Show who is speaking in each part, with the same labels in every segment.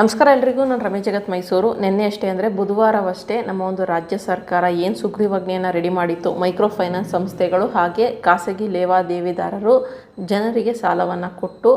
Speaker 1: ನಮಸ್ಕಾರ ಎಲ್ರಿಗೂ, ನಾನು ರಮೇಶ್ ಜಗತ್ ಮೈಸೂರು. ನಿನ್ನೆ ಅಷ್ಟೇ ಅಂದರೆ ಬುಧವಾರವಷ್ಟೇ ನಮ್ಮ ಒಂದು ರಾಜ್ಯ ಸರ್ಕಾರ ಏನು ಸುಗ್ರೀವಾಜ್ಞೆಯನ್ನು ರೆಡಿ ಮಾಡಿತ್ತು? ಮೈಕ್ರೋ ಫೈನಾನ್ಸ್ ಸಂಸ್ಥೆಗಳು ಹಾಗೆ ಖಾಸಗಿ ಲೇವಾದೇವಿದಾರರು ಜನರಿಗೆ ಸಾಲವನ್ನು ಕೊಟ್ಟು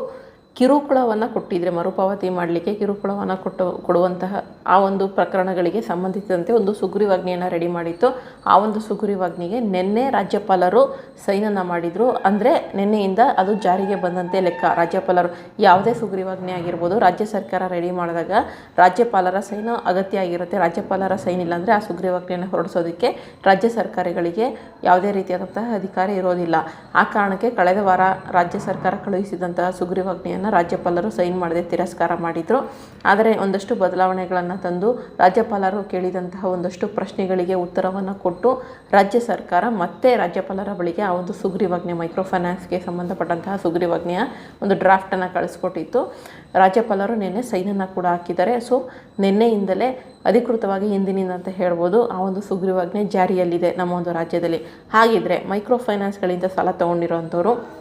Speaker 1: ಕಿರುಕುಳವನ್ನು ಕೊಟ್ಟಿದ್ರೆ, ಮರುಪಾವತಿ ಮಾಡಲಿಕ್ಕೆ ಕಿರುಕುಳವನ್ನು ಕೊಟ್ಟು, ಕೊಡುವಂತಹ ಆ ಒಂದು ಪ್ರಕರಣಗಳಿಗೆ ಸಂಬಂಧಿಸಿದಂತೆ ಒಂದು ಸುಗ್ರೀವಾಜ್ಞೆಯನ್ನು ರೆಡಿ ಮಾಡಿತ್ತು. ಆ ಒಂದು ಸುಗ್ರೀವಾಜ್ಞೆಗೆ ನಿನ್ನೆ ರಾಜ್ಯಪಾಲರು ಸೈನನ್ನು ಮಾಡಿದರು. ಅಂದರೆ ನಿನ್ನೆಯಿಂದ ಅದು ಜಾರಿಗೆ ಬಂದಂತೆ ಲೆಕ್ಕ. ರಾಜ್ಯಪಾಲರು ಯಾವುದೇ ಸುಗ್ರೀವಾಜ್ಞೆ ಆಗಿರ್ಬೋದು, ರಾಜ್ಯ ಸರ್ಕಾರ ರೆಡಿ ಮಾಡಿದಾಗ ರಾಜ್ಯಪಾಲರ ಸೈನು ಅಗತ್ಯ ಆಗಿರುತ್ತೆ. ರಾಜ್ಯಪಾಲರ ಸೈನ್ ಇಲ್ಲಾಂದರೆ ಆ ಸುಗ್ರೀವಾಜ್ಞೆಯನ್ನು ಹೊರಡಿಸೋದಕ್ಕೆ ರಾಜ್ಯ ಸರ್ಕಾರಗಳಿಗೆ ಯಾವುದೇ ರೀತಿಯಾದಂತಹ ಅಧಿಕಾರ ಇರೋದಿಲ್ಲ. ಆ ಕಾರಣಕ್ಕೆ ಕಳೆದ ವಾರ ರಾಜ್ಯ ಸರ್ಕಾರ ಕಳುಹಿಸಿದಂತಹ ಸುಗ್ರೀವಾಜ್ಞೆಯನ್ನು ರಾಜ್ಯಪಾಲರು ಸೈನ್ ಮಾಡದೆ ತಿರಸ್ಕಾರ ಮಾಡಿದರು. ಆದರೆ ಒಂದಷ್ಟು ಬದಲಾವಣೆಗಳನ್ನು ತಂದು ರಾಜ್ಯಪಾಲರು ಕೇಳಿದಂತಹ ಒಂದಷ್ಟು ಪ್ರಶ್ನೆಗಳಿಗೆ ಉತ್ತರವನ್ನು ಕೊಟ್ಟು ರಾಜ್ಯ ಸರ್ಕಾರ ಮತ್ತೆ ರಾಜ್ಯಪಾಲರ ಬಳಿಗೆ ಆ ಒಂದು ಸುಗ್ರೀವಾಜ್ಞೆ ಮೈಕ್ರೋ ಫೈನಾನ್ಸ್ಗೆ ಸಂಬಂಧಪಟ್ಟಂತಹ ಸುಗ್ರೀವಾಜ್ಞೆಯ ಒಂದು ಡ್ರಾಫ್ಟನ್ನು ಕಳಿಸ್ಕೊಟ್ಟಿತ್ತು. ರಾಜ್ಯಪಾಲರು ನಿನ್ನೆ ಸೈನನ್ನು ಕೂಡ ಹಾಕಿದ್ದಾರೆ. ಸೊ, ನಿನ್ನೆಯಿಂದಲೇ ಅಧಿಕೃತವಾಗಿ ಹಿಂದಿನಿಂದ ಅಂತ ಹೇಳ್ಬೋದು ಆ ಒಂದು ಸುಗ್ರೀವಾಜ್ಞೆ ಜಾರಿಯಲ್ಲಿದೆ ನಮ್ಮ ಒಂದು ರಾಜ್ಯದಲ್ಲಿ. ಹಾಗಿದ್ರೆ ಮೈಕ್ರೋ ಫೈನಾನ್ಸ್ಗಳಿಂದ ಸಾಲ ತೊಗೊಂಡಿರೋವಂಥವ್ರು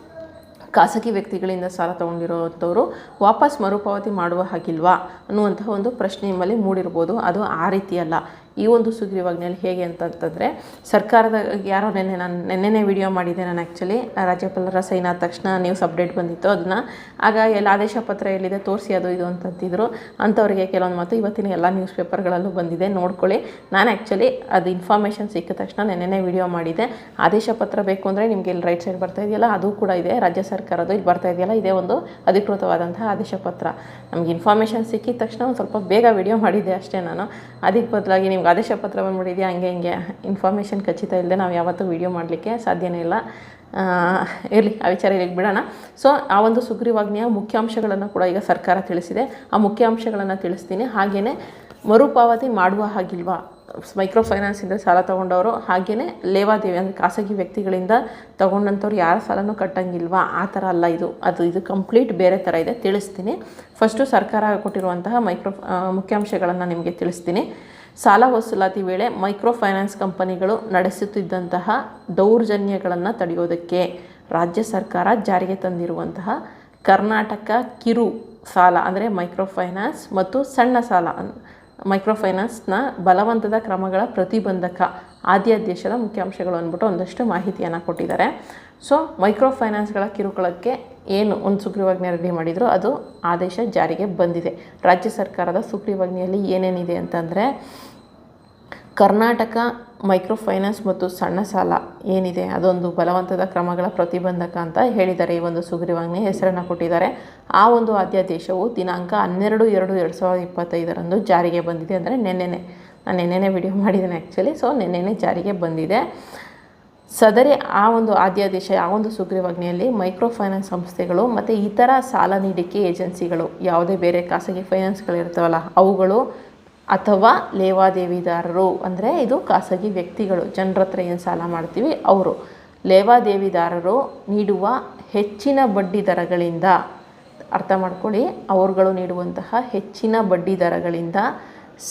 Speaker 1: ಖಾಸಗಿ ವ್ಯಕ್ತಿಗಳಿಂದ ಸಾಲ ತೊಗೊಂಡಿರೋವಂಥವ್ರು ವಾಪಸ್ ಮರುಪಾವತಿ ಮಾಡುವ ಹಾಗಿಲ್ವಾ ಅನ್ನುವಂತಹ ಒಂದು ಪ್ರಶ್ನೆ ನಿಮ್ಮಲ್ಲಿ ಮೂಡಿರ್ಬೋದು. ಅದು ಆ ರೀತಿ ಅಲ್ಲ. ಈ ಒಂದು ಸುಗ್ರೀವಾಜ್ಞೆಯಲ್ಲಿ ಹೇಗೆ ಅಂತಂತಂದರೆ ಸರ್ಕಾರದ ಯಾರೋ ನೆನ್ನೆ ನಾನು, ನೆನ್ನೆನೇ ವಿಡಿಯೋ ಮಾಡಿದ್ದೆ ನಾನು ಆ್ಯಕ್ಚುಲಿ ರಾಜ್ಯಪಾಲರ ಸೈನ್ ಆದ ತಕ್ಷಣ ನ್ಯೂಸ್ ಅಪ್ಡೇಟ್ ಬಂದಿತ್ತು ಅದನ್ನ. ಆಗ ಎಲ್ಲ ಆದೇಶ ಪತ್ರ ಎಲ್ಲಿದೆ ತೋರಿಸಿ ಅದು ಇದು ಅಂತಂತಿದ್ರು. ಅಂಥವ್ರಿಗೆ ಕೆಲವೊಂದು ಮಾತು ಇವತ್ತಿನ ಎಲ್ಲ ನ್ಯೂಸ್ ಪೇಪರ್ಗಳಲ್ಲೂ ಬಂದಿದೆ. ನೋಡ್ಕೊಳ್ಳಿ. ನಾನು ಆ್ಯಕ್ಚುಲಿ ಅದು ಇನ್ಫಾರ್ಮೇಷನ್ ಸಿಕ್ಕಿದ ತಕ್ಷಣ ನೆನ್ನೆನೇ ವಿಡಿಯೋ ಮಾಡಿದೆ ಆದೇಶ ಪತ್ರ ಬೇಕು ಅಂದರೆ ನಿಮಗೆ ಇಲ್ಲಿ ರೈಟ್ ಸೈಡ್ ಬರ್ತಾ ಇದೆಯಲ್ಲ, ಅದು ಕೂಡ ಇದೆ. ರಾಜ್ಯ ಸರ್ಕಾರದ್ದು ಇಲ್ಲಿ ಬರ್ತಾ ಇದೆಯಲ್ಲ, ಇದೇ ಒಂದು ಅಧಿಕೃತವಾದಂತಹ ಆದೇಶ ಪತ್ರ. ನಮ್ಗೆ ಇನ್ಫಾರ್ಮೇಷನ್ ಸಿಕ್ಕಿದ ತಕ್ಷಣ ಒಂದು ಸ್ವಲ್ಪ ಬೇಗ ವಿಡಿಯೋ ಮಾಡಿದ್ದೆ ಅಷ್ಟೇ ನಾನು. ಅದಕ್ಕೆ ಬದಲಾಗಿ ನಿಮ್ಗೆ ಆದೇಶ ಪತ್ರ ಬಂದ್ಬಿಟ್ಟಿದೆಯಾ, ಹಂಗೆ ಹಿಂಗೆ ಇನ್ಫಾರ್ಮೇಷನ್ ಖಚಿತ ಇಲ್ಲದೆ ನಾವು ಯಾವತ್ತೂ ವಿಡಿಯೋ ಮಾಡಲಿಕ್ಕೆ ಸಾಧ್ಯನೇ ಇಲ್ಲ. ಇರಲಿ, ಆ ವಿಚಾರ ಇಲ್ಲಿಗೆ ಬಿಡೋಣ. ಸೊ ಆ ಒಂದು ಸುಗ್ರೀವಾಜ್ಞೆಯ ಮುಖ್ಯಾಂಶಗಳನ್ನು ಕೂಡ ಈಗ ಸರ್ಕಾರ ತಿಳಿಸಿದೆ. ಆ ಮುಖ್ಯಾಂಶಗಳನ್ನು ತಿಳಿಸ್ತೀನಿ. ಹಾಗೆಯೇ ಮರುಪಾವತಿ ಮಾಡುವ ಹಾಗಿಲ್ವಾ? ಮೈಕ್ರೋ ಫೈನಾನ್ಸಿಂದ ಸಾಲ ತೊಗೊಂಡವರು ಹಾಗೆಯೇ ಲೇವಾದೇವಿ ಅಂದರೆ ಖಾಸಗಿ ವ್ಯಕ್ತಿಗಳಿಂದ ತೊಗೊಂಡಂಥವ್ರು ಯಾರ ಸಾಲನೂ ಕಟ್ಟಂಗಿಲ್ವಾ? ಆ ಥರ ಅಲ್ಲ ಇದು. ಅದು, ಇದು ಕಂಪ್ಲೀಟ್ ಬೇರೆ ಥರ ಇದೆ. ತಿಳಿಸ್ತೀನಿ. ಫಸ್ಟು ಸರ್ಕಾರ ಕೊಟ್ಟಿರುವಂತಹ ಮೈಕ್ರೋ ಮುಖ್ಯಾಂಶಗಳನ್ನು ನಿಮಗೆ ತಿಳಿಸ್ತೀನಿ. ಸಾಲ ವಸೂಲಾತಿ ವೇಳೆ ಮೈಕ್ರೋ ಫೈನಾನ್ಸ್ ಕಂಪನಿಗಳು ನಡೆಸುತ್ತಿದ್ದಂತಹ ದೌರ್ಜನ್ಯಗಳನ್ನು ತಡೆಯೋದಕ್ಕೆ ರಾಜ್ಯ ಸರ್ಕಾರ ಜಾರಿಗೆ ತಂದಿರುವಂತಹ ಕರ್ನಾಟಕ ಕಿರು ಸಾಲ ಅಂದರೆ ಮೈಕ್ರೋ ಫೈನಾನ್ಸ್ ಮತ್ತು ಸಣ್ಣ ಸಾಲ ಮೈಕ್ರೋ ಫೈನಾನ್ಸ್ನ ಬಲವಂತದ ಕ್ರಮಗಳ ಪ್ರತಿಬಂಧಕ ಆದ್ಯಾದೇಶದ ಮುಖ್ಯಾಂಶಗಳು ಅಂದ್ಬಿಟ್ಟು ಒಂದಷ್ಟು ಮಾಹಿತಿಯನ್ನು ಕೊಟ್ಟಿದ್ದಾರೆ. ಸೊ ಮೈಕ್ರೋ ಫೈನಾನ್ಸ್ಗಳ ಕಿರುಕುಳಕ್ಕೆ ಏನು ಒಂದು ಸುಗ್ರೀವಾಜ್ಞೆ ರೆಡಿ ಮಾಡಿದ್ರು ಅದು ಆದೇಶ ಜಾರಿಗೆ ಬಂದಿದೆ. ರಾಜ್ಯ ಸರ್ಕಾರದ ಸುಗ್ರೀವಾಜ್ಞೆಯಲ್ಲಿ ಏನೇನಿದೆ ಅಂತಂದರೆ, ಕರ್ನಾಟಕ ಮೈಕ್ರೋ ಫೈನಾನ್ಸ್ ಮತ್ತು ಸಣ್ಣ ಸಾಲ ಏನಿದೆ, ಅದೊಂದು ಬಲವಂತದ ಕ್ರಮಗಳ ಪ್ರತಿಬಂಧಕ ಅಂತ ಹೇಳಿದ್ದಾರೆ ಈ ಒಂದು ಸುಗ್ರೀವಾಜ್ಞೆ ಹೆಸರನ್ನು ಕೊಟ್ಟಿದ್ದಾರೆ. ಆ ಒಂದು ಅಧ್ಯಾದೇಶವು ದಿನಾಂಕ ಹನ್ನೆರಡು ಎರಡು ಎರಡು ಸಾವಿರದ ಇಪ್ಪತ್ತೈದರಂದು ಜಾರಿಗೆ ಬಂದಿದೆ ಅಂದರೆ ನೆನ್ನೆನೆ, ನಾನು ನೆನ್ನೆನೇ ವಿಡಿಯೋ ಮಾಡಿದ್ದೇನೆ ಆ್ಯಕ್ಚುಲಿ ಸೊ ನೆನ್ನೆನೇ ಜಾರಿಗೆ ಬಂದಿದೆ. ಸದರಿ ಆ ಒಂದು ಆದ್ಯಾದೇಶ, ಆ ಒಂದು ಸುಗ್ರೀವಾಜ್ಞೆಯಲ್ಲಿ ಮೈಕ್ರೋ ಫೈನಾನ್ಸ್ ಸಂಸ್ಥೆಗಳು ಮತ್ತು ಇತರ ಸಾಲ ನೀಡಿಕೆ ಏಜೆನ್ಸಿಗಳು, ಯಾವುದೇ ಬೇರೆ ಖಾಸಗಿ ಫೈನಾನ್ಸ್ಗಳಿರ್ತಾವಲ್ಲ ಅವುಗಳು ಅಥವಾ ಲೇವಾದೇವಿದಾರರು ಅಂದರೆ ಇದು ಖಾಸಗಿ ವ್ಯಕ್ತಿಗಳು, ಜನರ ಹತ್ರ ಏನು ಸಾಲ ಮಾಡ್ತೀವಿ? ಅವರು. ಲೇವಾದೇವಿದಾರರು ನೀಡುವ ಹೆಚ್ಚಿನ ಬಡ್ಡಿ ದರಗಳಿಂದ, ಅರ್ಥ ಮಾಡ್ಕೊಳ್ಳಿ, ಅವರುಗಳು ನೀಡುವಂತಹ ಹೆಚ್ಚಿನ ಬಡ್ಡಿ ದರಗಳಿಂದ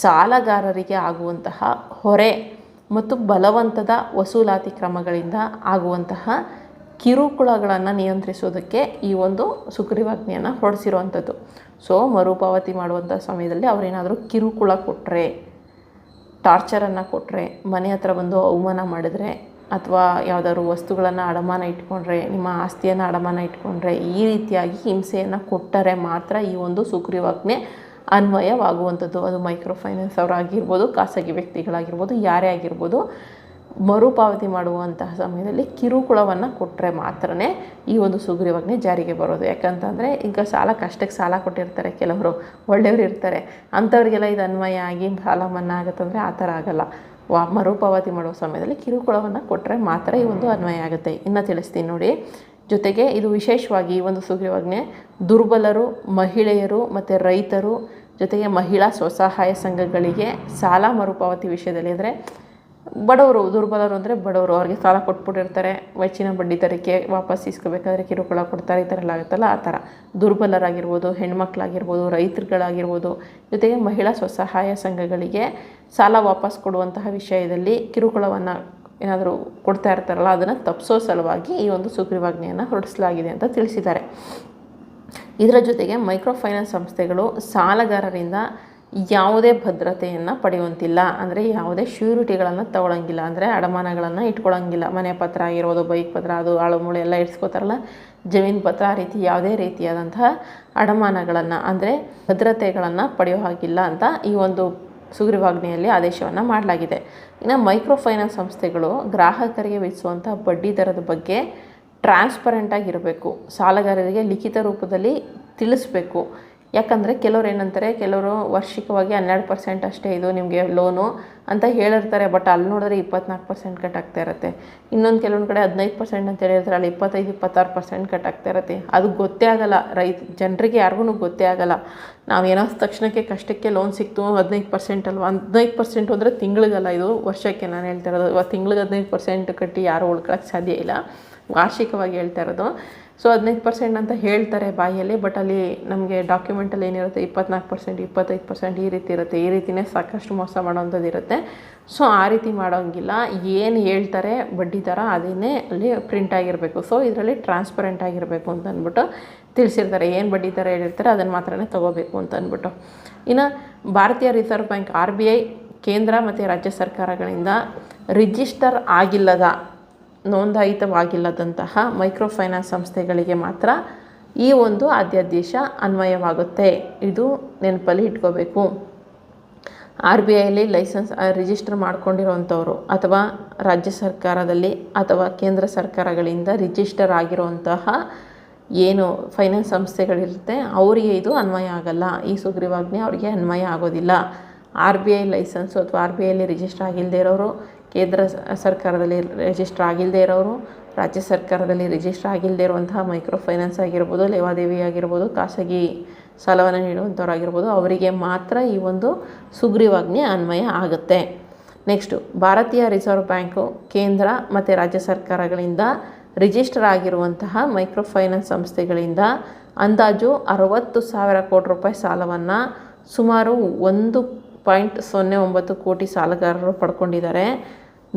Speaker 1: ಸಾಲಗಾರರಿಗೆ ಆಗುವಂತಹ ಹೊರೆ ಮತ್ತು ಬಲವಂತದ ವಸೂಲಾತಿ ಕ್ರಮಗಳಿಂದ ಆಗುವಂತಹ ಕಿರುಕುಳಗಳನ್ನು ನಿಯಂತ್ರಿಸೋದಕ್ಕೆ ಈ ಒಂದು ಸುಗ್ರೀವಾಜ್ಞೆಯನ್ನು ಹೊಡೆಸಿರುವಂಥದ್ದು ಸೊ ಮರುಪಾವತಿ ಮಾಡುವಂಥ ಸಮಯದಲ್ಲಿ ಅವರೇನಾದರೂ ಕಿರುಕುಳ ಕೊಟ್ಟರೆ ಟಾರ್ಚರನ್ನು ಕೊಟ್ಟರೆ ಮನೆ ಹತ್ರ ಬಂದು ಅವಮಾನ ಮಾಡಿದ್ರೆ, ಅಥವಾ ಯಾವುದಾದ್ರು ವಸ್ತುಗಳನ್ನು ಅಡಮಾನ ಇಟ್ಕೊಂಡ್ರೆ, ನಿಮ್ಮ ಆಸ್ತಿಯನ್ನು ಅಡಮಾನ ಇಟ್ಕೊಂಡ್ರೆ, ಈ ರೀತಿಯಾಗಿ ಹಿಂಸೆಯನ್ನು ಕೊಟ್ಟರೆ ಮಾತ್ರ ಈ ಒಂದು ಸುಗ್ರೀವಾಜ್ಞೆ ಅನ್ವಯವಾಗುವಂಥದ್ದು. ಅದು ಮೈಕ್ರೋ ಫೈನಾನ್ಸ್ ಅವರಾಗಿರ್ಬೋದು, ಖಾಸಗಿ ವ್ಯಕ್ತಿಗಳಾಗಿರ್ಬೋದು, ಯಾರೇ ಆಗಿರ್ಬೋದು, ಮರುಪಾವತಿ ಮಾಡುವಂತಹ ಸಮಯದಲ್ಲಿ ಕಿರುಕುಳವನ್ನು ಕೊಟ್ಟರೆ ಮಾತ್ರ ಈ ಒಂದು ಸುಗ್ರೀವಾಜ್ಞೆ ಜಾರಿಗೆ ಬರೋದು. ಯಾಕಂತಂದರೆ, ಈಗ ಸಾಲ ಕಷ್ಟಕ್ಕೆ ಸಾಲ ಕೊಟ್ಟಿರ್ತಾರೆ ಕೆಲವರು, ಒಳ್ಳೆಯವರು ಇರ್ತಾರೆ. ಅಂಥವ್ರಿಗೆಲ್ಲ ಇದು ಅನ್ವಯ ಆಗಿ ಸಾಲ ಮನ್ನಾ ಆಗುತ್ತಂದರೆ ಆ ಥರ ಆಗಲ್ಲ. ವಾ, ಮರುಪಾವತಿ ಮಾಡುವ ಸಮಯದಲ್ಲಿ ಕಿರುಕುಳವನ್ನು ಕೊಟ್ಟರೆ ಮಾತ್ರ ಈ ಒಂದು ಅನ್ವಯ ಆಗುತ್ತೆ. ಇನ್ನು ತಿಳಿಸ್ತೀನಿ ನೋಡಿ. ಜೊತೆಗೆ ಇದು ವಿಶೇಷವಾಗಿ ಈ ಒಂದು ಸುಗ್ರೀವಾಜ್ಞೆ. ದುರ್ಬಲರು, ಮಹಿಳೆಯರು ಮತ್ತು ರೈತರು ಜೊತೆಗೆ ಮಹಿಳಾ ಸ್ವಸಹಾಯ ಸಂಘಗಳಿಗೆ ಸಾಲ ಮರುಪಾವತಿ ವಿಷಯದಲ್ಲಿ ಅಂದರೆ ಬಡವರು, ದುರ್ಬಲರು ಅಂದರೆ ಬಡವರು, ಅವ್ರಿಗೆ ಸಾಲ ಕೊಟ್ಬಿಟ್ಟಿರ್ತಾರೆ. ಹೆಚ್ಚಿನ ಬಡ್ಡಿ ದರಕ್ಕೆ ವಾಪಸ್ ಇಸ್ಕೋಬೇಕಾದ್ರೆ ಕಿರುಕುಳ ಕೊಡ್ತಾರೆ, ಈ ಥರ ಎಲ್ಲ ಆಗುತ್ತಲ್ಲ? ಆ ಥರ. ದುರ್ಬಲರಾಗಿರ್ಬೋದು, ಹೆಣ್ಮಕ್ಳಾಗಿರ್ಬೋದು, ರೈತರುಗಳಾಗಿರ್ಬೋದು ಜೊತೆಗೆ ಮಹಿಳಾ ಸ್ವಸಹಾಯ ಸಂಘಗಳಿಗೆ ಸಾಲ ವಾಪಸ್ ಕೊಡುವಂತಹ ವಿಷಯದಲ್ಲಿ ಕಿರುಕುಳವನ್ನು ಏನಾದರೂ ಕೊಡ್ತಾ ಇರ್ತಾರಲ್ಲ, ಅದನ್ನು ತಪ್ಪಿಸೋ ಸಲುವಾಗಿ ಈ ಒಂದು ಸುಗ್ರೀವಾಜ್ಞೆಯನ್ನು ಹೊರಡಿಸಲಾಗಿದೆ ಅಂತ ತಿಳಿಸಿದ್ದಾರೆ. ಇದರ ಜೊತೆಗೆ ಮೈಕ್ರೋ ಫೈನಾನ್ಸ್ ಸಂಸ್ಥೆಗಳು ಸಾಲಗಾರರಿಂದ ಯಾವುದೇ ಭದ್ರತೆಯನ್ನು ಪಡೆಯುವಂತಿಲ್ಲ. ಅಂದರೆ ಯಾವುದೇ ಶ್ಯೂರಿಟಿಗಳನ್ನು ತಗೊಳ್ಳಂಗಿಲ್ಲ ಅಂದರೆ ಅಡಮಾನಗಳನ್ನು ಇಟ್ಕೊಳ್ಳೋಂಗಿಲ್ಲ ಮನೆ ಪತ್ರ ಆಗಿರ್ಬೋದು, ಬೈಕ್ ಪತ್ರ, ಅದು ಆಳು ಮೂಳೆ ಎಲ್ಲ ಇಡ್ಸ್ಕೋತಾರಲ್ಲ, ಜಮೀನು ಪತ್ರ ಆ ರೀತಿ ಯಾವುದೇ ರೀತಿಯಾದಂತಹ ಅಡಮಾನಗಳನ್ನು, ಅಂದರೆ ಭದ್ರತೆಗಳನ್ನು ಪಡೆಯೋ ಹಾಗಿಲ್ಲ ಅಂತ ಈ ಒಂದು ಸುಗ್ರೀವಾಜ್ಞೆಯಲ್ಲಿ ಆದೇಶವನ್ನು ಮಾಡಲಾಗಿದೆ. ಇನ್ನು ಮೈಕ್ರೋ ಫೈನಾನ್ಸ್ ಸಂಸ್ಥೆಗಳು ಗ್ರಾಹಕರಿಗೆ ವಿಧಿಸುವಂಥ ಬಡ್ಡಿ ದರದ ಬಗ್ಗೆ ಟ್ರಾನ್ಸ್ಪರೆಂಟಾಗಿರಬೇಕು ಸಾಲಗಾರರಿಗೆ ಲಿಖಿತ ರೂಪದಲ್ಲಿ ತಿಳಿಸ್ಬೇಕು. ಯಾಕಂದರೆ ಕೆಲವ್ರು ಏನಂತಾರೆ, ಕೆಲವರು ವಾರ್ಷಿಕವಾಗಿ ಹನ್ನೆರಡು ಪರ್ಸೆಂಟ್ ಅಷ್ಟೇ ಇದು ನಿಮಗೆ ಲೋನು ಅಂತ ಹೇಳಿರ್ತಾರೆ ಬಟ್ ಅಲ್ಲಿ ನೋಡಿದ್ರೆ ಇಪ್ಪತ್ನಾಲ್ಕು ಪರ್ಸೆಂಟ್ ಆಗ್ತಾ ಇರುತ್ತೆ. ಇನ್ನೊಂದು ಕೆಲವೊಂದು ಕಡೆ ಹದಿನೈದು ಪರ್ಸೆಂಟ್ ಅಂತ ಹೇಳಿರ್ತಾರೆ, ಅಲ್ಲಿ ಇಪ್ಪತ್ತೈದು, ಇಪ್ಪತ್ತಾರು ಪರ್ಸೆಂಟ್ ಆಗ್ತಾ ಇರುತ್ತೆ. ಅದು ಗೊತ್ತೇ ಆಗಲ್ಲ. ರೈತ, ಜನರಿಗೆ ಯಾರಿಗೂ ಗೊತ್ತೇ ಆಗಲ್ಲ. ನಾವೇನೋ ತಕ್ಷಣಕ್ಕೆ ಕಷ್ಟಕ್ಕೆ ಲೋನ್ ಸಿಕ್ತು, ಹದಿನೈದು ಪರ್ಸೆಂಟ್ ಅಲ್ವಾ? ಹದಿನೈದು ಪರ್ಸೆಂಟ್ ಅಂದರೆ ತಿಂಗಳಿಗಲ್ಲ ಇದು. ವರ್ಷಕ್ಕೆ ನಾನು ಹೇಳ್ತಾ ಇರೋದು, ತಿಂಗಳಿಗೆ ಹದಿನೈದು ಪರ್ಸೆಂಟ್ ಕಟ್ಟಿ ಯಾರು ಉಳ್ಕೊಳಕ್ಕೆ ಸಾಧ್ಯ ಇಲ್ಲ. ವಾರ್ಷಿಕವಾಗಿ ಹೇಳ್ತಾ ಇರೋದು. ಸೊ ಹದಿನೈದು ಪರ್ಸೆಂಟ್ ಅಂತ ಹೇಳ್ತಾರೆ ಬಾಯಿಯಲ್ಲಿ ಬಟ್ ಅಲ್ಲಿ ನಮಗೆ ಡಾಕ್ಯುಮೆಂಟಲ್ಲಿ ಏನಿರುತ್ತೆ, ಇಪ್ಪತ್ನಾಲ್ಕು ಪರ್ಸೆಂಟ್ ಇಪ್ಪತ್ತೈದು ಪರ್ಸೆಂಟ್ ಈ ರೀತಿ ಇರುತ್ತೆ. ಈ ರೀತಿಯೇ ಸಾಕಷ್ಟು ಮೋಸ ಮಾಡೋವಂಥದ್ದು ಇರುತ್ತೆ. ಸೊ ಆ ರೀತಿ ಮಾಡೋಂಗಿಲ್ಲ. ಏನು ಹೇಳ್ತಾರೆ ಬಡ್ಡಿ ದರ ಅದನ್ನೇ ಅಲ್ಲಿ ಪ್ರಿಂಟ್ ಆಗಿರಬೇಕು. ಸೊ ಇದರಲ್ಲಿ ಟ್ರಾನ್ಸ್ಪರೆಂಟ್ ಆಗಿರಬೇಕು ಅಂತ ಅಂದ್ಬಿಟ್ಟು ತಿಳಿಸಿರ್ತಾರೆ. ಏನು ಬಡ್ಡಿ ದರ ಹೇಳಿರ್ತಾರೆ, ಅದನ್ನು ಮಾತ್ರನೇ ತೊಗೋಬೇಕು ಅಂತ ಅಂದ್ಬಿಟ್ಟು. ಇನ್ನು ಭಾರತೀಯ ರಿಸರ್ವ್ ಬ್ಯಾಂಕ್ ಆರ್ ಕೇಂದ್ರ ಮತ್ತು ರಾಜ್ಯ ಸರ್ಕಾರಗಳಿಂದ ರಿಜಿಸ್ಟರ್ ಆಗಿಲ್ಲದ ನೋಂದಾಯಿತವಾಗಿಲ್ಲದಂತಹ ಮೈಕ್ರೋ ಫೈನಾನ್ಸ್ ಸಂಸ್ಥೆಗಳಿಗೆ ಮಾತ್ರ ಈ ಒಂದು ಆದ್ಯಾದೇಶ ಅನ್ವಯವಾಗುತ್ತೆ. ಇದು ನೆನಪಲ್ಲಿ ಇಟ್ಕೋಬೇಕು. ಆರ್ ಬಿ ಐಲಿ ಲೈಸೆನ್ಸ್ ರಿಜಿಸ್ಟರ್ ಮಾಡ್ಕೊಂಡಿರೋವಂಥವ್ರು ಅಥವಾ ರಾಜ್ಯ ಸರ್ಕಾರದಲ್ಲಿ ಅಥವಾ ಕೇಂದ್ರ ಸರ್ಕಾರಗಳಿಂದ ರಿಜಿಸ್ಟರ್ ಆಗಿರುವಂತಹ ಏನು ಫೈನಾನ್ಸ್ ಸಂಸ್ಥೆಗಳಿರುತ್ತೆ, ಅವರಿಗೆ ಇದು ಅನ್ವಯ ಆಗಲ್ಲ. ಈ ಸುಗ್ರೀವಾಜ್ಞೆ ಅವರಿಗೆ ಅನ್ವಯ ಆಗೋದಿಲ್ಲ. ಆರ್ ಬಿ ಐ ಲೈಸೆನ್ಸು ಅಥವಾ ಆರ್ ಬಿ ಐಲಿ ರಿಜಿಸ್ಟರ್ ಆಗಿಲ್ಲದೆ ಇರೋರು ಕೇಂದ್ರ ಸರ್ಕಾರದಲ್ಲಿ ರಿಜಿಸ್ಟರ್ ಆಗಿಲ್ಲದೆ ಇರೋರು, ರಾಜ್ಯ ಸರ್ಕಾರದಲ್ಲಿ ರಿಜಿಸ್ಟರ್ ಆಗಿಲ್ಲದೆ ಇರುವಂತಹ ಮೈಕ್ರೋ ಫೈನಾನ್ಸ್ ಆಗಿರ್ಬೋದು, ಲೇವಾದೇವಿ ಆಗಿರ್ಬೋದು, ಖಾಸಗಿ ಸಾಲವನ್ನು ನೀಡುವಂಥವ್ರಾಗಿರ್ಬೋದು ಅವರಿಗೆ ಮಾತ್ರ ಈ ಒಂದು ಸುಗ್ರೀವಾಜ್ಞೆ ಅನ್ವಯ ಆಗುತ್ತೆ. ನೆಕ್ಸ್ಟು ಭಾರತೀಯ ರಿಸರ್ವ್ ಬ್ಯಾಂಕು ಕೇಂದ್ರ ಮತ್ತು ರಾಜ್ಯ ಸರ್ಕಾರಗಳಿಂದ ರಿಜಿಸ್ಟರ್ ಆಗಿರುವಂತಹ ಮೈಕ್ರೋ ಫೈನಾನ್ಸ್ ಸಂಸ್ಥೆಗಳಿಂದ ಅಂದಾಜು ಅರವತ್ತು ಸಾವಿರ ಕೋಟಿ ರೂಪಾಯಿ ಸಾಲವನ್ನು ಸುಮಾರು ಒಂದು ಪಾಯಿಂಟ್ ಸೊನ್ನೆ ಒಂಬತ್ತು ಕೋಟಿ ಸಾಲಗಾರರು ಪಡ್ಕೊಂಡಿದ್ದಾರೆ.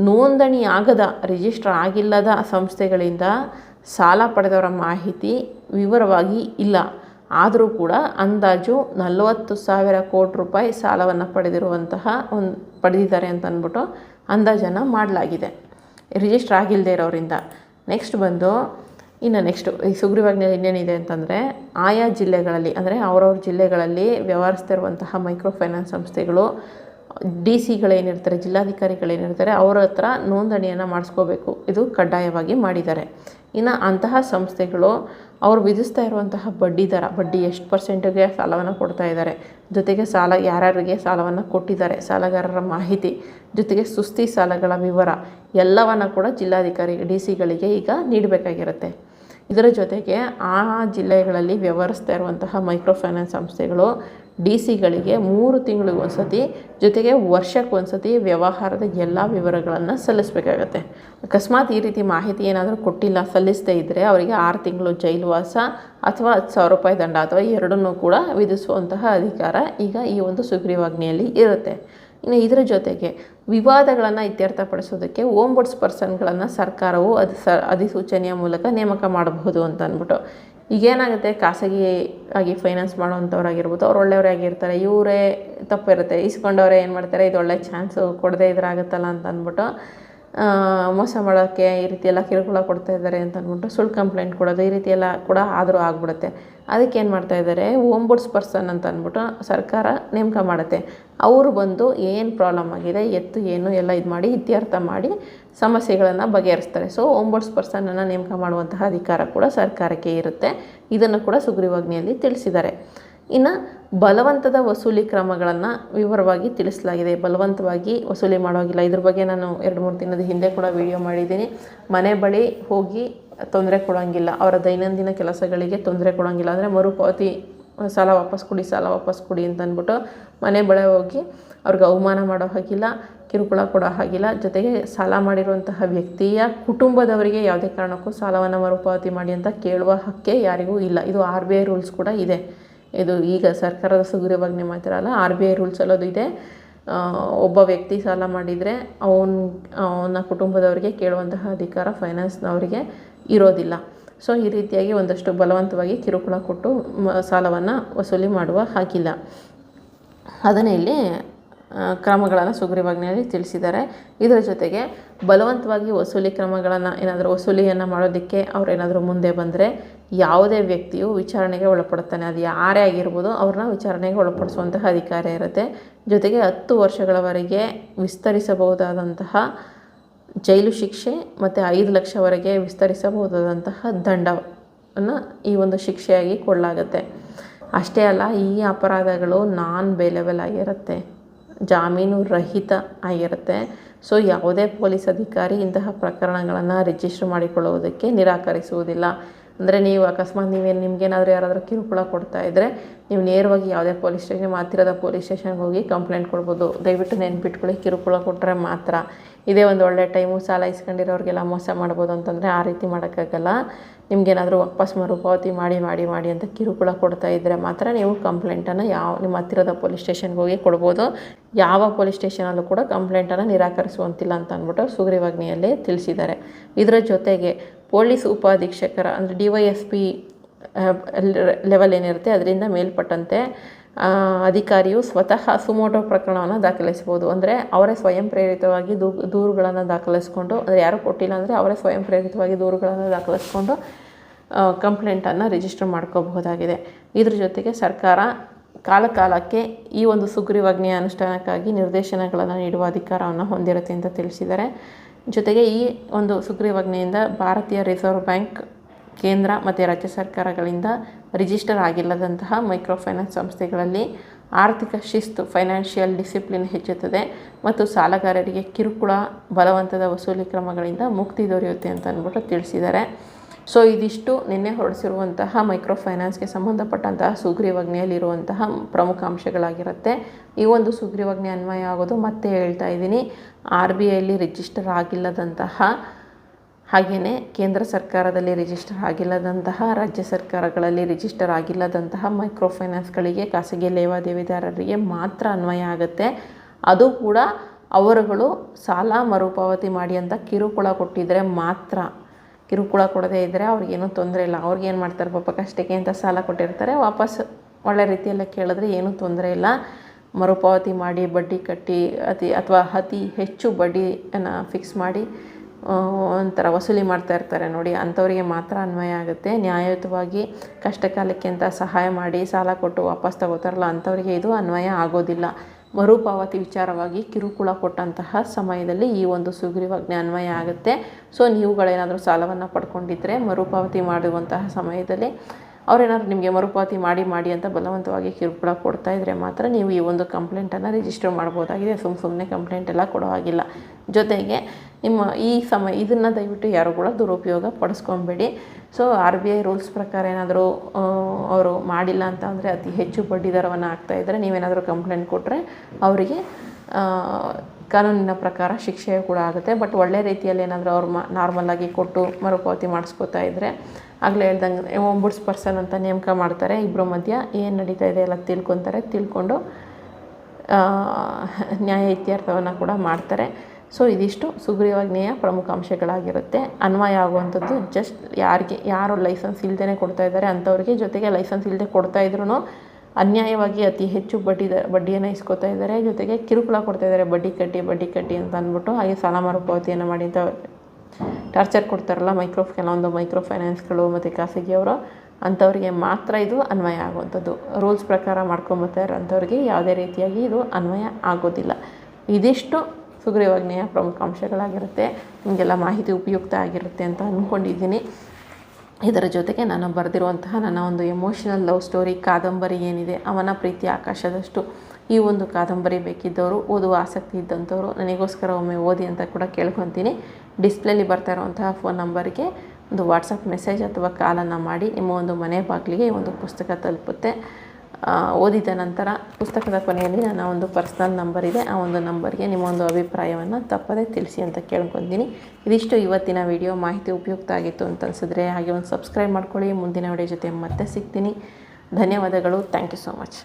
Speaker 1: ನೋಂದಣಿ ಆಗದ ರಿಜಿಸ್ಟರ್ ಆಗಿಲ್ಲದ ಸಂಸ್ಥೆಗಳಿಂದ ಸಾಲ ಪಡೆದವರ ಮಾಹಿತಿ ವಿವರವಾಗಿ ಇಲ್ಲ. ಆದರೂ ಕೂಡ ಅಂದಾಜು ನಲವತ್ತು ಸಾವಿರ ಕೋಟಿ ರೂಪಾಯಿ ಸಾಲವನ್ನು ಪಡೆದಿರುವಂತಹ ಒಂದು ಪಡೆದಿದ್ದಾರೆ ಅಂತ ಅಂದ್ಬಿಟ್ಟು ಅಂದಾಜನ್ನು ಮಾಡಲಾಗಿದೆ. ರಿಜಿಸ್ಟರ್ ಆಗಿಲ್ಲದೆ ಇರೋರಿಂದ. ನೆಕ್ಸ್ಟ್ ಬಂದು ಇನ್ನು ನೆಕ್ಸ್ಟು ಈ ಸುಗ್ರೀವಾಜ್ಞೆಯಲ್ಲಿ ಇನ್ನೇನಿದೆ ಅಂತಂದರೆ ಆಯಾ ಜಿಲ್ಲೆಗಳಲ್ಲಿ, ಅಂದರೆ ಅವ್ರವ್ರ ಜಿಲ್ಲೆಗಳಲ್ಲಿ ವ್ಯವಹರಿಸ್ತಿರುವಂತಹ ಮೈಕ್ರೋ ಫೈನಾನ್ಸ್ ಸಂಸ್ಥೆಗಳು ಡಿ ಸಿಗಳೇನಿರ್ತಾರೆ ಜಿಲ್ಲಾಧಿಕಾರಿಗಳೇನಿರ್ತಾರೆ, ಅವರ ಹತ್ರ ನೋಂದಣಿಯನ್ನು ಮಾಡಿಸ್ಕೋಬೇಕು. ಇದು ಕಡ್ಡಾಯವಾಗಿ ಮಾಡಿದ್ದಾರೆ. ಇನ್ನು ಅಂತಹ ಸಂಸ್ಥೆಗಳು, ಅವರು ವಿಧಿಸ್ತಾ ಇರುವಂತಹ ಬಡ್ಡಿ ದರ, ಬಡ್ಡಿ ಎಷ್ಟು ಪರ್ಸೆಂಟಿಗೆ ಸಾಲವನ್ನು ಕೊಡ್ತಾ ಇದ್ದಾರೆ. ಜೊತೆಗೆ ಸಾಲ, ಯಾರ್ಯಾರಿಗೆ ಸಾಲವನ್ನು ಕೊಟ್ಟಿದ್ದಾರೆ, ಸಾಲಗಾರರ ಮಾಹಿತಿ, ಜೊತೆಗೆ ಸುಸ್ತಿ ಸಾಲಗಳ ವಿವರ, ಎಲ್ಲವನ್ನು ಕೂಡ ಜಿಲ್ಲಾಧಿಕಾರಿ ಡಿ ಸಿಗಳಿಗೆ ಈಗ ನೀಡಬೇಕಾಗಿರುತ್ತೆ. ಇದರ ಜೊತೆಗೆ ಆ ಜಿಲ್ಲೆಗಳಲ್ಲಿ ವ್ಯವಹರಿಸ್ತಾ ಇರುವಂತಹ ಮೈಕ್ರೋ ಫೈನಾನ್ಸ್ ಸಂಸ್ಥೆಗಳು ಡಿ ಸಿಗಳಿಗೆ ಮೂರು ತಿಂಗಳಿಗೆ ಒಂದ್ಸತಿ, ಜೊತೆಗೆ ವರ್ಷಕ್ಕೆ ಒಂದ್ಸತಿ ವ್ಯವಹಾರದ ಎಲ್ಲ ವಿವರಗಳನ್ನು ಸಲ್ಲಿಸಬೇಕಾಗತ್ತೆ. ಅಕಸ್ಮಾತ್ ಈ ರೀತಿ ಮಾಹಿತಿ ಏನಾದರೂ ಕೊಟ್ಟಿಲ್ಲ, ಸಲ್ಲಿಸದೇ ಇದ್ದರೆ ಅವರಿಗೆ ಆರು ತಿಂಗಳು ಜೈಲುವಾಸ ಅಥವಾ ಹತ್ತು ಸಾವಿರ ರೂಪಾಯಿ ದಂಡ ಅಥವಾ ಎರಡನ್ನೂ ಕೂಡ ವಿಧಿಸುವಂತಹ ಅಧಿಕಾರ ಈಗ ಈ ಒಂದು ಸುಗ್ರೀವಾಜ್ಞೆಯಲ್ಲಿ ಇರುತ್ತೆ. ಇನ್ನು ಇದರ ಜೊತೆಗೆ ವಿವಾದಗಳನ್ನು ಇತ್ಯರ್ಥಪಡಿಸೋದಕ್ಕೆ ಓಂಬುಡ್ಸ್ ಪರ್ಸನ್ಗಳನ್ನು ಸರ್ಕಾರವು ಅದು ಸ, ಅಧಿಸೂಚನೆಯ ಮೂಲಕ ನೇಮಕ ಮಾಡಬಹುದು ಅಂತ ಅಂದ್ಬಿಟ್ಟು. ಈಗೇನಾಗುತ್ತೆ? ಖಾಸಗಿ ಆಗಿ ಫೈನಾನ್ಸ್ ಮಾಡುವಂಥವ್ರಾಗಿರ್ಬೋದು, ಅವ್ರು ಒಳ್ಳೆಯವರೇ ಆಗಿರ್ತಾರೆ, ಇವರೇ ತಪ್ಪಿರುತ್ತೆ ಇಸ್ಕೊಂಡವರೇ ಏನು ಮಾಡ್ತಾರೆ, ಇದು ಒಳ್ಳೆ ಚಾನ್ಸು ಕೊಡದೇ ಇದ್ರಾಗುತ್ತಲ್ಲ ಅಂತ ಅಂದ್ಬಿಟ್ಟು ಮೋಸ ಮಾಡೋಕ್ಕೆ ಈ ರೀತಿ ಎಲ್ಲ ಕಿರುಕುಳ ಕೊಡ್ತಾ ಇದ್ದಾರೆ ಅಂತ ಅಂದ್ಬಿಟ್ಟು ಸುಳ್ಳು ಕಂಪ್ಲೇಂಟ್ ಕೊಡೋದು ಈ ರೀತಿ ಎಲ್ಲ ಕೂಡ ಆದರೂ ಆಗ್ಬಿಡುತ್ತೆ. ಅದಕ್ಕೆ ಏನು ಮಾಡ್ತಾ ಇದ್ದಾರೆ ಓಂಬುಡ್ಸ್ ಪರ್ಸನ್ ಅಂತ ಅಂದ್ಬಿಟ್ಟು ಸರ್ಕಾರ ನೇಮಕ ಮಾಡುತ್ತೆ. ಅವರು ಬಂದು ಏನು ಪ್ರಾಬ್ಲಮ್ ಆಗಿದೆ, ಎತ್ತು ಏನು ಎಲ್ಲ ಇದು ಮಾಡಿ, ಇತ್ಯರ್ಥ ಮಾಡಿ ಸಮಸ್ಯೆಗಳನ್ನು ಬಗೆಹರಿಸ್ತಾರೆ. ಸೊ ಓಂಬುಡ್ಸ್ ಪರ್ಸನನ್ನು ನೇಮಕ ಮಾಡುವಂತಹ ಅಧಿಕಾರ ಕೂಡ ಸರ್ಕಾರಕ್ಕೆ ಇರುತ್ತೆ. ಇದನ್ನು ಕೂಡ ಸುಗ್ರೀವಾಜ್ಞೆಯಲ್ಲಿ ತಿಳಿಸಿದ್ದಾರೆ. ಇನ್ನು ಬಲವಂತದ ವಸೂಲಿ ಕ್ರಮಗಳನ್ನು ವಿವರವಾಗಿ ತಿಳಿಸಲಾಗಿದೆ. ಬಲವಂತವಾಗಿ ವಸೂಲಿ ಮಾಡೋಗಿಲ್ಲ ಇದ್ರ ಬಗ್ಗೆ ನಾನು ಎರಡು ಮೂರು ದಿನದ ಹಿಂದೆ ಕೂಡ ವಿಡಿಯೋ ಮಾಡಿದ್ದೀನಿ. ಮನೆ ಬಳಿ ಹೋಗಿ ತೊಂದರೆ ಕೊಡೋಂಗಿಲ್ಲ. ಅವರ ದೈನಂದಿನ ಕೆಲಸಗಳಿಗೆ ತೊಂದರೆ ಕೊಡೋಂಗಿಲ್ಲ. ಅಂದರೆ ಮರುಪಾವತಿ ಸಾಲ ವಾಪಸ್ ಕೊಡಿ, ಸಾಲ ವಾಪಸ್ ಕೊಡಿ ಅಂತ ಅಂದ್ಬಿಟ್ಟು ಮನೆ ಬಳೆ ಹೋಗಿ ಅವ್ರಿಗೆ ಅವಮಾನ ಮಾಡೋ ಹಾಗಿಲ್ಲ, ಕಿರುಕುಳ ಕೊಡೋ ಹಾಗಿಲ್ಲ. ಜೊತೆಗೆ ಸಾಲ ಮಾಡಿರುವಂತಹ ವ್ಯಕ್ತಿಯ ಕುಟುಂಬದವರಿಗೆ ಯಾವುದೇ ಕಾರಣಕ್ಕೂ ಸಾಲವನ್ನು ಮರುಪಾವತಿ ಮಾಡಿ ಅಂತ ಕೇಳುವ ಹಕ್ಕೆ ಯಾರಿಗೂ ಇಲ್ಲ. ಇದು ಆರ್ ರೂಲ್ಸ್ ಕೂಡ ಇದೆ. ಇದು ಈಗ ಸರ್ಕಾರದ ಸುಗ್ರೀವಾಜ್ಞೆ ಮಾಡ್ತಿರಲ್ಲ ಆರ್ ಬಿ ಐ ರೂಲ್ಸ್ ಅಲ್ಲೋದು ಇದೆ. ಒಬ್ಬ ವ್ಯಕ್ತಿ ಸಾಲ ಮಾಡಿದರೆ ಅವನ ಅವನ ಕುಟುಂಬದವರಿಗೆ ಕೇಳುವಂತಹ ಅಧಿಕಾರ ಫೈನಾನ್ಸ್ನವರಿಗೆ ಇರೋದಿಲ್ಲ. ಸೊ ಈ ರೀತಿಯಾಗಿ ಒಂದಷ್ಟು ಬಲವಂತವಾಗಿ ಕಿರುಕುಳ ಕೊಟ್ಟು ಸಾಲವನ್ನು ವಸೂಲಿ ಮಾಡುವ ಹಾಗಿಲ್ಲ. ಅದನ್ನೇ ಇಲ್ಲಿ ಕ್ರಮಗಳನ್ನು ಸುಗ್ರೀವಾಜ್ಞೆಯಲ್ಲಿ ತಿಳಿಸಿದ್ದಾರೆ. ಇದರ ಜೊತೆಗೆ ಬಲವಂತವಾಗಿ ವಸೂಲಿ ಕ್ರಮಗಳನ್ನು ಏನಾದರೂ ವಸೂಲಿಯನ್ನು ಮಾಡೋದಕ್ಕೆ ಅವರೇನಾದರೂ ಮುಂದೆ ಬಂದರೆ ಯಾವುದೇ ವ್ಯಕ್ತಿಯು ವಿಚಾರಣೆಗೆ ಒಳಪಡುತ್ತಾನೆ. ಅದು ಯಾರೇ ಆಗಿರ್ಬೋದು ಅವ್ರನ್ನ ವಿಚಾರಣೆಗೆ ಒಳಪಡಿಸುವಂತಹ ಅಧಿಕಾರ ಇರುತ್ತೆ. ಜೊತೆಗೆ ಹತ್ತು ವರ್ಷಗಳವರೆಗೆ ವಿಸ್ತರಿಸಬಹುದಾದಂತಹ ಜೈಲು ಶಿಕ್ಷೆ ಮತ್ತು ಐದು ಲಕ್ಷವರೆಗೆ ವಿಸ್ತರಿಸಬಹುದಾದಂತಹ ದಂಡವನ್ನು ಈ ಒಂದು ಶಿಕ್ಷೆಯಾಗಿ ಕೊಡಲಾಗುತ್ತೆ ಅಷ್ಟೇ ಅಲ್ಲ, ಈ ಅಪರಾಧಗಳು ನಾನ್ ಬೇಲೆಬಲ್ ಆಗಿರುತ್ತೆ. ಜಾಮೀನು ರಹಿತ ಆಗಿರುತ್ತೆ. ಸೊ ಯಾವುದೇ ಪೊಲೀಸ್ ಅಧಿಕಾರಿ ಇಂತಹ ಪ್ರಕರಣಗಳನ್ನು ರಿಜಿಸ್ಟರ್ ಮಾಡಿಕೊಳ್ಳುವುದಕ್ಕೆ ನಿರಾಕರಿಸುವುದಿಲ್ಲ. ಅಂದರೆ ನೀವು ಅಕಸ್ಮಾತ್ ನೀವೇನು ನಿಮಗೇನಾದರೂ ಯಾರಾದರೂ ಕಿರುಕುಳ ಕೊಡ್ತಾ ಇದ್ದರೆ ನೀವು ನೇರವಾಗಿ ಯಾವುದೇ ಪೊಲೀಸ್ ಸ್ಟೇಷನ್ ಹತ್ತಿರದ ಪೊಲೀಸ್ ಸ್ಟೇಷನ್ಗೆ ಹೋಗಿ ಕಂಪ್ಲೇಂಟ್ ಕೊಡ್ಬೋದು. ದಯವಿಟ್ಟು ನೆನ್ಪಿಟ್ಕೊಳ್ಳಿ, ಕಿರುಕುಳ ಕೊಟ್ಟರೆ ಮಾತ್ರ. ಇದೇ ಒಂದು ಒಳ್ಳೆ ಟೈಮು, ಸಾಲ ಇಸ್ಕೊಂಡಿರೋರಿಗೆಲ್ಲ ಮೋಸ ಮಾಡ್ಬೋದು ಅಂತಂದರೆ ಆ ರೀತಿ ಮಾಡೋಕ್ಕಾಗಲ್ಲ. ನಿಮಗೇನಾದರೂ ವಾಪಸ್ ಮರುಪಾವತಿ ಮಾಡಿ ಮಾಡಿ ಮಾಡಿ ಅಂತ ಕಿರುಕುಳ ಕೊಡ್ತಾ ಇದ್ದರೆ ಮಾತ್ರ ನೀವು ಕಂಪ್ಲೇಂಟನ್ನು ಯಾವ, ನಿಮ್ಮ ಹತ್ತಿರದ ಪೊಲೀಸ್ ಸ್ಟೇಷನ್ಗೆ ಹೋಗಿ ಕೊಡ್ಬೋದು. ಯಾವ ಪೊಲೀಸ್ ಸ್ಟೇಷನಲ್ಲೂ ಕೂಡ ಕಂಪ್ಲೇಂಟನ್ನು ನಿರಾಕರಿಸುವಂತಿಲ್ಲ ಅಂತ ಅಂದ್ಬಿಟ್ಟು ಸುಗ್ರೀವಾಜ್ಞೆಯಲ್ಲಿ ತಿಳಿಸಿದ್ದಾರೆ. ಇದರ ಜೊತೆಗೆ ಪೊಲೀಸ್ ಉಪಾಧೀಕ್ಷಕರ, ಅಂದರೆ D Y S P level ಏನಿರುತ್ತೆ, ಅದರಿಂದ ಮೇಲ್ಪಟ್ಟಂತೆ ಅಧಿಕಾರಿಯು ಸ್ವತಃ ಸುಮೋಟೋ ಪ್ರಕರಣವನ್ನು ದಾಖಲಿಸಬಹುದು. ಅಂದರೆ ಅವರೇ ಸ್ವಯಂ ಪ್ರೇರಿತವಾಗಿ ದೂರುಗಳನ್ನು ದಾಖಲಿಸ್ಕೊಂಡು, ಅಂದರೆ ಯಾರೂ ಕೊಟ್ಟಿಲ್ಲ ಅಂದರೆ ಅವರೇ ಸ್ವಯಂ ಪ್ರೇರಿತವಾಗಿ ದೂರುಗಳನ್ನು ದಾಖಲಿಸ್ಕೊಂಡು ಕಂಪ್ಲೇಂಟನ್ನು ರಿಜಿಸ್ಟರ್ ಮಾಡ್ಕೋಬಹುದಾಗಿದೆ. ಇದ್ರ ಜೊತೆಗೆ ಸರ್ಕಾರ ಕಾಲಕಾಲಕ್ಕೆ ಈ ಒಂದು ಸುಗ್ರೀವಾಜ್ಞೆಯ ಅನುಷ್ಠಾನಕ್ಕಾಗಿ ನಿರ್ದೇಶನಗಳನ್ನು ನೀಡುವ ಅಧಿಕಾರವನ್ನು ಹೊಂದಿರುತ್ತೆ ಅಂತ ತಿಳಿಸಿದ್ದಾರೆ. ಜೊತೆಗೆ ಈ ಒಂದು ಸುಗ್ರೀವಾಜ್ಞೆಯಿಂದ ಭಾರತೀಯ ರಿಸರ್ವ್ ಬ್ಯಾಂಕ್ ಕೇಂದ್ರ ಮತ್ತು ರಾಜ್ಯ ಸರ್ಕಾರಗಳಿಂದ ರಿಜಿಸ್ಟರ್ ಆಗಿಲ್ಲದಂತಹ ಮೈಕ್ರೋ ಫೈನಾನ್ಸ್ ಸಂಸ್ಥೆಗಳಲ್ಲಿ ಆರ್ಥಿಕ ಶಿಸ್ತು ಫೈನಾನ್ಷಿಯಲ್ ಡಿಸಿಪ್ಲಿನ್ ಹೆಚ್ಚುತ್ತದೆ ಮತ್ತು ಸಾಲಗಾರರಿಗೆ ಕಿರುಕುಳ, ಬಲವಂತದ ವಸೂಲಿ ಕ್ರಮಗಳಿಂದ ಮುಕ್ತಿ ದೊರೆಯುತ್ತೆ ಅಂತ ಅಂದ್ಬಿಟ್ಟು ತಿಳಿಸಿದ್ದಾರೆ. ಸೊ ಇದಿಷ್ಟು ನಿನ್ನೆ ಹೊರಡಿಸಿರುವಂತಹ ಮೈಕ್ರೋ ಫೈನಾನ್ಸ್ಗೆ ಸಂಬಂಧಪಟ್ಟಂತಹ ಸುಗ್ರೀವಾಜ್ಞೆಯಲ್ಲಿರುವಂತಹ ಪ್ರಮುಖ ಅಂಶಗಳಾಗಿರುತ್ತೆ. ಈ ಒಂದು ಸುಗ್ರೀವಾಜ್ಞೆ ಅನ್ವಯ ಆಗೋದು ಮತ್ತೆ ಹೇಳ್ತಾ ಇದ್ದೀನಿ. ಆರ್ ಬಿ ಐಲಿ ರಿಜಿಸ್ಟರ್ ಆಗಿಲ್ಲದಂತಹ ಹಾಗೆಯೇ ಕೇಂದ್ರ ಸರ್ಕಾರದಲ್ಲಿ ರಿಜಿಸ್ಟರ್ ಆಗಿಲ್ಲದಂತಹ, ರಾಜ್ಯ ಸರ್ಕಾರಗಳಲ್ಲಿ ರಿಜಿಸ್ಟರ್ ಆಗಿಲ್ಲದಂತಹ ಮೈಕ್ರೋ ಫೈನಾನ್ಸ್ಗಳಿಗೆ ಖಾಸಗಿ ಲೇವಾದೇವಿದಾರರಿಗೆ ಮಾತ್ರ ಅನ್ವಯ ಆಗುತ್ತೆ. ಅದು ಕೂಡ ಅವರುಗಳು ಸಾಲ ಮರುಪಾವತಿ ಮಾಡಿ ಅಂತ ಕಿರುಕುಳ ಕೊಟ್ಟಿದ್ದರೆ ಮಾತ್ರ. ಕಿರುಕುಳ ಕೊಡದೇ ಇದ್ದರೆ ಅವ್ರಿಗೇನು ತೊಂದರೆ ಇಲ್ಲ. ಅವ್ರಿಗೆ ಏನು ಮಾಡ್ತಾರೆ ಪಾಪ ಕಷ್ಟಕ್ಕೆ ಅಂತ ಸಾಲ ಕೊಟ್ಟಿರ್ತಾರೆ. ವಾಪಸ್ ಒಳ್ಳೆ ರೀತಿಯಲ್ಲೇ ಕೇಳಿದ್ರೆ ಏನೂ ತೊಂದರೆ ಇಲ್ಲ. ಮರುಪಾವತಿ ಮಾಡಿ ಬಡ್ಡಿ ಕಟ್ಟಿ, ಅತಿ ಅಥವಾ ಅತಿ ಹೆಚ್ಚು ಬಡ್ಡಿಯನ್ನು ಫಿಕ್ಸ್ ಮಾಡಿ ಒಂಥರ ವಸೂಲಿ ಮಾಡ್ತಾ ಇರ್ತಾರೆ ನೋಡಿ, ಅಂಥವರಿಗೆ ಮಾತ್ರ ಅನ್ವಯ ಆಗುತ್ತೆ. ನ್ಯಾಯಯುತವಾಗಿ ಕಷ್ಟ ಕಾಲಕ್ಕೆ ಅಂತ ಸಹಾಯ ಮಾಡಿ ಸಾಲ ಕೊಟ್ಟು ವಾಪಸ್ ತಗೋತಾರಲ್ಲ, ಅಂಥವರಿಗೆ ಇದು ಅನ್ವಯ ಆಗೋದಿಲ್ಲ. ಮರುಪಾವತಿ ವಿಚಾರವಾಗಿ ಕಿರುಕುಳ ಕೊಟ್ಟಂತಹ ಸಮಯದಲ್ಲಿ ಈ ಒಂದು ಸುಗ್ರೀವಾಜ್ಞೆ ಅನ್ವಯ ಆಗುತ್ತೆ. ಸೊ ನೀವುಗಳೇನಾದರೂ ಸಾಲವನ್ನು ಪಡ್ಕೊಂಡಿದ್ದರೆ ಮರುಪಾವತಿ ಮಾಡುವಂತಹ ಸಮಯದಲ್ಲಿ ಅವರೇನಾದ್ರು ನಿಮಗೆ ಮರುಪಾವತಿ ಮಾಡಿ ಮಾಡಿ ಅಂತ ಬಲವಂತವಾಗಿ ಕಿರುಕುಳ ಕೊಡ್ತಾ ಇದ್ದರೆ ಮಾತ್ರ ನೀವು ಈ ಒಂದು ಕಂಪ್ಲೇಂಟನ್ನು ರಿಜಿಸ್ಟರ್ ಮಾಡ್ಬೋದಾಗಿದೆ. ಸುಮ್ಮ ಸುಮ್ಮನೆ ಕಂಪ್ಲೇಂಟ್ ಎಲ್ಲ ಕೊಡೋ ಹಾಗಿಲ್ಲ. ಜೊತೆಗೆ ನಿಮ್ಮ ಈ ಸಮಯ ಇದನ್ನು ದಯವಿಟ್ಟು ಯಾರು ಕೂಡ ದುರುಪಯೋಗ ಪಡಿಸ್ಕೊಬೇಡಿ. So R B I rules ಪ್ರಕಾರ ಏನಾದರೂ ಅವರು ಮಾಡಿಲ್ಲ ಅಂತ ಅಂದರೆ ಅತಿ ಹೆಚ್ಚು ಬಡ್ಡಿ ದರವನ್ನು ಇದ್ದರೆ ನೀವೇನಾದರೂ ಕಂಪ್ಲೇಂಟ್ ಕೊಟ್ಟರೆ ಅವರಿಗೆ ಕಾನೂನಿನ ಪ್ರಕಾರ ಶಿಕ್ಷೆ ಕೂಡ ಆಗುತ್ತೆ. ಬಟ್ ಒಳ್ಳೆ ರೀತಿಯಲ್ಲಿ ಏನಾದರೂ ಅವ್ರು ಮ ನಾರ್ಮಲಾಗಿ ಕೊಟ್ಟು ಮರುಪಾವತಿ ಮಾಡಿಸ್ಕೋತಾ ಇದ್ದರೆ ಆಗಲೇ ಹೇಳ್ದಂಗೆ ಒಂಬುಡ್ಸ್ ಪರ್ಸನ್ ಅಂತ ನೇಮಕ ಮಾಡ್ತಾರೆ. ಇಬ್ಬರ ಮಧ್ಯ ಏನು ನಡೀತಾ ಇದೆ ಎಲ್ಲ ತಿಳ್ಕೊತಾರೆ. ತಿಳ್ಕೊಂಡು ನ್ಯಾಯ ಇತ್ಯರ್ಥವನ್ನು ಕೂಡ ಮಾಡ್ತಾರೆ. ಸೊ ಇದಿಷ್ಟು ಸುಗ್ರೀವಾಜ್ಞೆಯ ಪ್ರಮುಖ ಅಂಶಗಳಾಗಿರುತ್ತೆ. ಅನ್ವಯ ಆಗುವಂಥದ್ದು ಜಸ್ಟ್ ಯಾರಿಗೆ, ಯಾರು ಲೈಸೆನ್ಸ್ ಇಲ್ಲದೇ ಕೊಡ್ತಾ ಇದ್ದಾರೆ ಅಂಥವ್ರಿಗೆ ಜೊತೆಗೆ ಲೈಸೆನ್ಸ್ ಇಲ್ಲದೆ ಕೊಡ್ತಾ ಇದ್ರೂ ಅನ್ಯಾಯವಾಗಿ ಅತಿ ಹೆಚ್ಚು ಬಡ್ಡಿ ಬಡ್ಡಿಯನ್ನು ಇಸ್ಕೋತಾ ಇದ್ದಾರೆ. ಜೊತೆಗೆ ಕಿರುಕುಳ ಕೊಡ್ತಾ ಇದ್ದಾರೆ. ಬಡ್ಡಿ ಕಟ್ಟಿ ಬಡ್ಡಿ ಕಟ್ಟಿ ಅಂತ ಅಂದ್ಬಿಟ್ಟು ಹಾಗೆ ಸಾಲ ಮರುಪಾವತಿಯನ್ನು ಮಾಡಿದ್ದ ಟಾರ್ಚರ್ ಕೊಡ್ತಾರಲ್ಲ ಮೈಕ್ರೋ ಕೆಲವೊಂದು ಮೈಕ್ರೋ ಫೈನಾನ್ಸ್ಗಳು ಮತ್ತು ಖಾಸಗಿಯವರು ಅಂಥವ್ರಿಗೆ ಮಾತ್ರ ಇದು ಅನ್ವಯ ಆಗುವಂಥದ್ದು. ರೂಲ್ಸ್ ಪ್ರಕಾರ ಮಾಡ್ಕೊಂಬತ್ತಾ ಇರೋಂಥವ್ರಿಗೆ ಯಾವುದೇ ರೀತಿಯಾಗಿ ಇದು ಅನ್ವಯ ಆಗೋದಿಲ್ಲ. ಇದಿಷ್ಟು ಸುಗ್ರೀವಾಜ್ಞೆಯ ಪ್ರಮುಖ ಅಂಶಗಳಾಗಿರುತ್ತೆ. ನಿಮಗೆಲ್ಲ ಮಾಹಿತಿ ಉಪಯುಕ್ತ ಆಗಿರುತ್ತೆ ಅಂತ ಅಂದ್ಕೊಂಡಿದ್ದೀನಿ ಇದರ ಜೊತೆಗೆ ನಾನು ಬರೆದಿರುವಂತಹ ನನ್ನ ಒಂದು ಎಮೋಷನಲ್ ಲವ್ ಸ್ಟೋರಿ ಕಾದಂಬರಿ ಏನಿದೆ, ಅವನ ಪ್ರೀತಿ ಆಕಾಶದಷ್ಟು. ಈ ಒಂದು ಕಾದಂಬರಿ ಬೇಕಿದ್ದವರು, ಓದುವ ಆಸಕ್ತಿ ಇದ್ದಂಥವ್ರು, ನನಗೋಸ್ಕರ ಒಮ್ಮೆ ಓದಿ ಅಂತ ಕೂಡ ಕೇಳ್ಕೊತೀನಿ. ಡಿಸ್ಪ್ಲೇಲಿ ಬರ್ತಾ ಇರುವಂತಹ ಫೋನ್ ನಂಬರ್ಗೆ ಒಂದು ವಾಟ್ಸಪ್ ಮೆಸೇಜ್ ಅಥವಾ ಕಾಲನ್ನು ಮಾಡಿ, ನಿಮ್ಮ ಒಂದು ಮನೆ ಬಾಗಿಲಿಗೆ ಈ ಒಂದು ಪುಸ್ತಕ ತಲುಪುತ್ತೆ. ಓದಿದ ನಂತರ ಪುಸ್ತಕದ ಕೊನೆಯಲ್ಲಿ ನನ್ನ ಒಂದು ಪರ್ಸ್ನಲ್ ನಂಬರ್ ಇದೆ. ಆ ಒಂದು ನಂಬರ್ಗೆ ನಿಮ್ಮ ಒಂದು ಅಭಿಪ್ರಾಯವನ್ನು ತಪ್ಪದೇ ತಿಳಿಸಿ ಅಂತ ಕೇಳ್ಕೊತೀನಿ. ಇದಿಷ್ಟು ಇವತ್ತಿನ ವಿಡಿಯೋ. ಮಾಹಿತಿ ಉಪಯುಕ್ತ ಆಗಿತ್ತು ಅಂತ ಅನಿಸಿದ್ರೆ ಹಾಗೆ ಒಂದು ಸಬ್ಸ್ಕ್ರೈಬ್ ಮಾಡ್ಕೊಳ್ಳಿ. ಮುಂದಿನ ವಿಡಿಯೋ ಜೊತೆ ಮತ್ತೆ ಸಿಗ್ತೀನಿ. ಧನ್ಯವಾದಗಳು. Thank you so much.